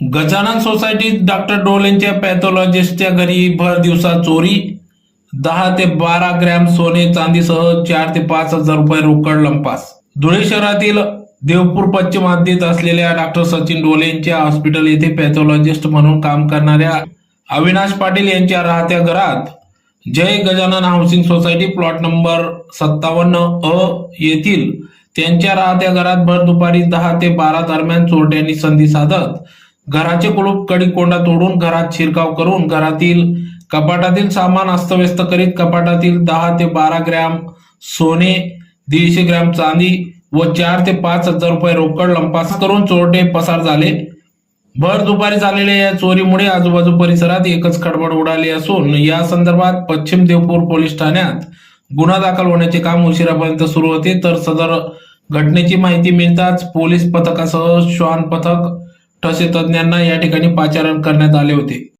गजानन सोसायटीत डॉक्टर डोलेंच्या पॅथॉलॉजिस्टच्या घरी भर दिवसा चोरी. दहा ते बारा ग्रॅम सोने चांदीसह चार ते पाच हजार रुपये रोकड लंपास. धुळे शहरातील देवपूर पश्चिम हद्दीत असलेल्या डॉक्टर सचिन डोलेंच्या हॉस्पिटल येथे पॅथॉलॉजिस्ट म्हणून काम करणाऱ्या अविनाश पाटील यांच्या राहत्या घरात Jai Gajanan housing society plot number सत्तावन्न अ येथील त्यांच्या राहत्या घरात भर दुपारी दहा ते बारा दरम्यान चोरट्यांनी संधी साधत घराचे कुलूप कडी कोंडा तोडून घरात शिरकाव करून घरातील कपाटातील सामान अस्तव्यस्त करीत कपाटातील दहा ते बारा ग्रॅम सोने दीडशे ग्रॅम चांदी व चार ते पाच हजार रुपये रोकड लंपास करून चोरटे पसार झाले. भर दुपारी झालेल्या या चोरीमुळे आजूबाजू परिसरात एकच खडबड उडाली असून या संदर्भात पश्चिम देवपूर पोलीस ठाण्यात गुन्हा दाखल होण्याचे काम उशिरापर्यंत सुरू होते. तर सदर घटनेची माहिती मिळताच पोलीस पथकासह श्वान पथक ठसे तज्ज्ञांना या ठिकाणी पाचारण करण्यात आले होते.